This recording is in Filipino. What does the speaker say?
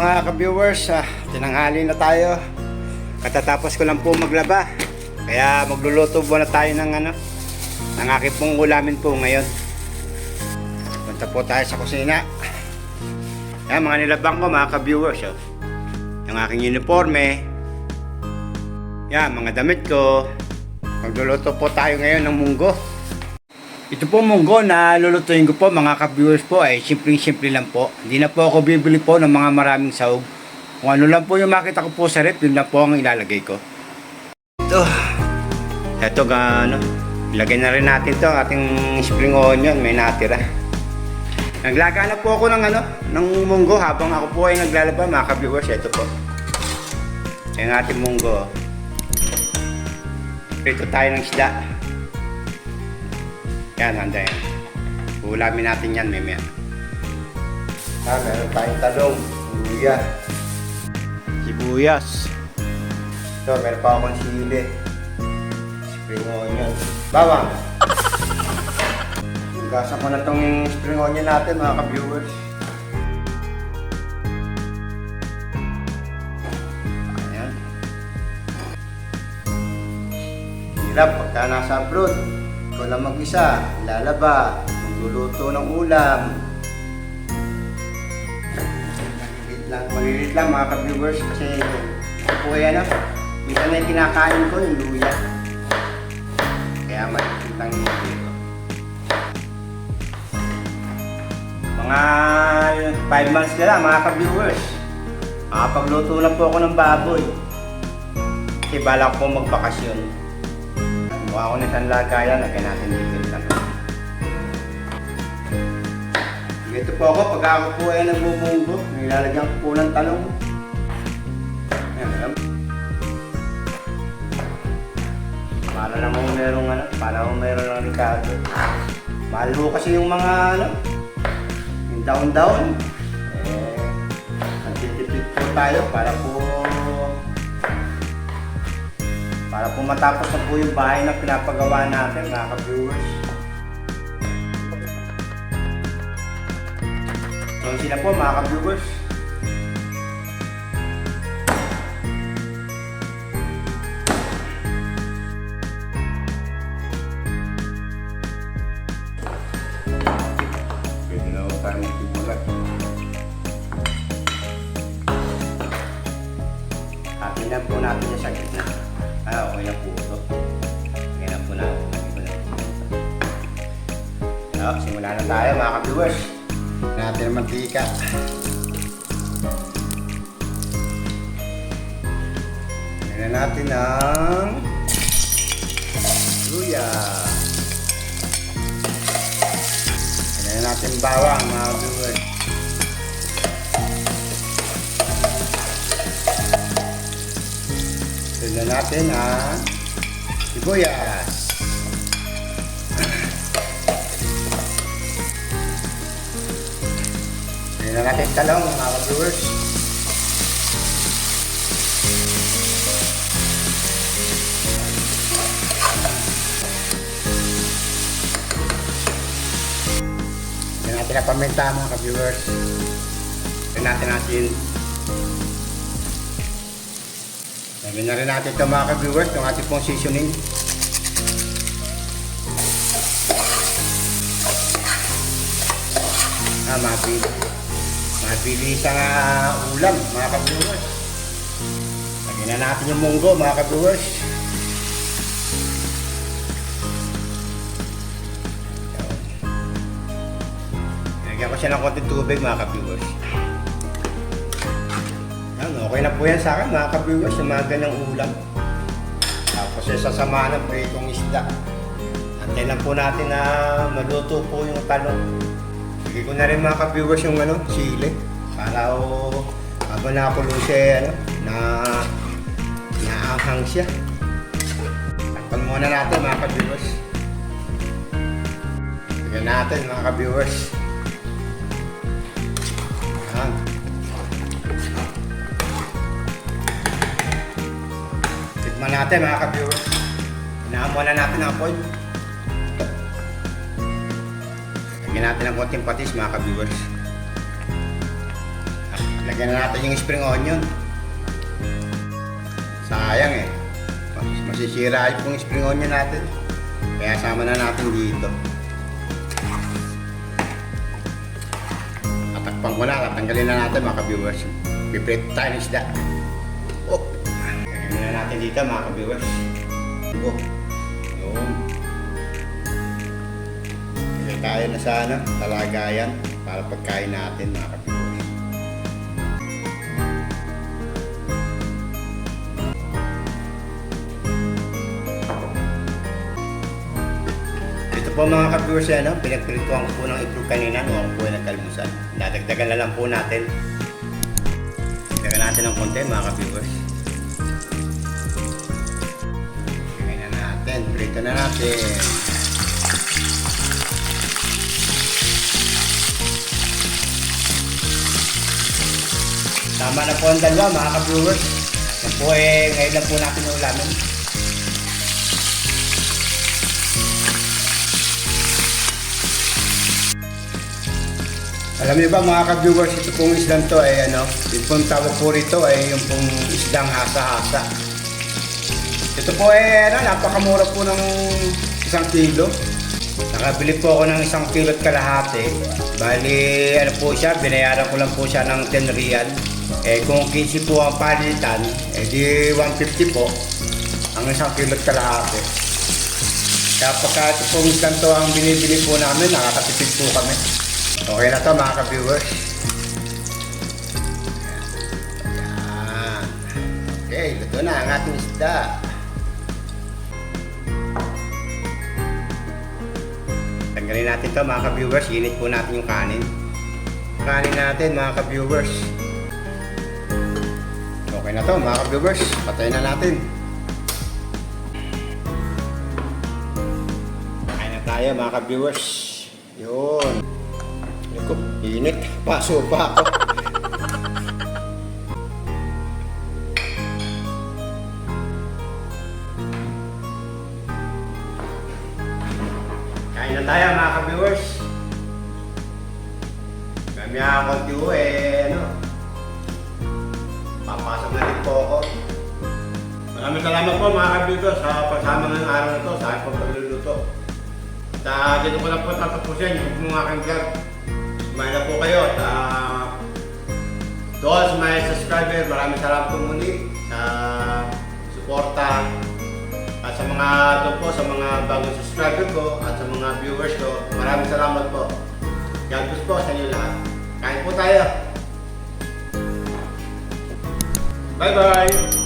mga ka-viewers, ah, tinanghali na tayo. Katatapos ko lang po maglaba. Kaya magluluto muna tayo ng ano, ng aking pong ulamin po ngayon. Punta po tayo sa kusina. Yan, mga nilabang ko mga ka-viewers. Oh. Yung aking uniforme. Yan, mga damit ko. Magluluto po tayo ngayon ng munggo. Ito po munggo na lulutuin ko po mga ka-viewers po ay simpleng-simple lang po. Hindi na po ako bibili po ng mga maraming sahog. Kung ano lang po yung makita ko po sa rep, yun lang po ang ilalagay ko. Ito. Ito ga ano. Ilagay na rin natin to ating spring onion, may natira. Naglaga na po ako ng ano, ng munggo habang ako po ay naglalaba mga ka-viewers. Ito po. Yung ating munggo. Prito tayo ng isda. Yan, handa yan. Ulamin natin yan, meme. Ah, meron tayong talong, luya, sibuyas. Ito, meron pa akong sili. Spring onion. Bawang! Hugasan ko na itong spring onion natin, mga ka-viewers. Ayan. Hirap pagka nasa abroad. Ikaw lang mag-isa, lalaba, magluluto ng ulam. Malilit lang, malilit lang mga ka-viewers kasi ito po yan ah. Minsan na yung kinakain ko yung luya. Kaya malilit lang yung dito. Mga 5 months na lang mga ka-viewers. Makapagluto na po ako ng baboy. Kasi balak po magbakasyon. Mukha ko na siyang lagayan, lagyan natin dito talong. Dito po ako, pag ako po ay nagbubunggo, nilalagyan ko po ng talong. Para namang merong ano, para namang meron ng Ricardo. Mahal po kasi yung mga ano, yung down-down. Eh, nagtitipid po tayo para po para po matapos na po yung bahay na pinapagawa natin, mga ka-viewers. So, sila po, mga ka-viewers. Pwede na po natin sa gitna. Ah, okay na po ito. Okay na po na po ito. So, simula na tayo mga ka-viewers. Natin ang mantika. Lagyan natin ang luya. Lagyan natin bawang mga ka-viewers. Tignan natin ang sibuyas. Tignan natin yung talong mga viewers. Tignan natin ang paminta mga ka-viewers. Tignan natin natin Lagyan na rin natin ito mga ka-viewers, yung ating pong seasoning. Ah, mabili. Mabili sa ulam, mga ka-viewers. Lagyan na natin yung munggo, mga ka-viewers. Lagyan ko siya ng konting tubig, mga ka-viewers. Yan, okay na po yan sa akin mga ka-viewers, yung mga ganyang ulam. Tapos yung sasama ng pritong isda. Antay lang po natin na maluto po yung talong. Sige ko na rin mga ka-viewers yung ano, sili. Para o habang nakakulo siya, ano, na naahang siya. Takpan muna natin mga ka-viewers. Tignan natin mga ka-viewers. Tikman natin mga ka-viewers. Inaamon na natin ang apoy. Lagyan natin ng konting patis mga ka-viewers. Ah, Lagyan na natin yung spring onion. Sayang eh. Mas- Masisira yung spring onion natin. Kaya sama na natin dito. Tatakpan ko na, tatanggalin na natin mga ka-viewers. Piprito tayo ng isda. Lagyan na natin dito mga ka-viewers. Oh! Yun. Ilagay tayo na sa ano, talagayan para pagkain natin mga ka-viewers. Ito po mga ka-viewers yan, no? pinagpirituan ko po ng itlog kanina ako po ay nagkalmusan. Dadagdagan na lang po natin. Dagdagan natin ng konti mga ka-viewers. Prito na natin. Tama na po ang dalawa mga ka-viewers. Yan po eh, ngayon lang po natin yung ulamin. Alam niyo ba mga ka-viewers, ito pong isdang to ay ano, yung pong tawag po rito ay yung pong isdang hasa-hasa. Ito po ay ano, napakamura po ng isang kilo. Nakabili po ako ng isang kilo at kalahati. Bali, ano po siya, binayaran ko lang po siya ng 10 real. Eh kung 15 po ang palitan, eh di 150 po ang isang kilo at kalahati. Kaya pagka ito pong isdang to ang binibili po namin, nakakatipid po kami. Okay na to mga ka-viewers. Okay, luto na ang ating isda. Tanggalin natin to mga ka-viewers. Init po natin yung kanin. Kanin natin mga ka-viewers. Okay na to mga ka-viewers. Patayin na natin. Kain na tayo mga ka-viewers. Yun. Init. Paso pa ako. Na tayo mga ka-viewers. Kami ang konti ko eh, ano. Papasok na rin po ako. Maraming salamat po mga ka-viewers sa pagsama ng araw na to sa aking pagluluto. At ah, dito ko lang po tatapusin yung mga aking vlog. Kumain na po kayo at uh, all sa mga subscriber, maraming salamat po muli sa suporta mga doon po sa mga bagong subscriber ko at sa mga viewers ko. Maraming salamat po. Bless po sa inyo lahat. Kain po tayo. Bye-bye!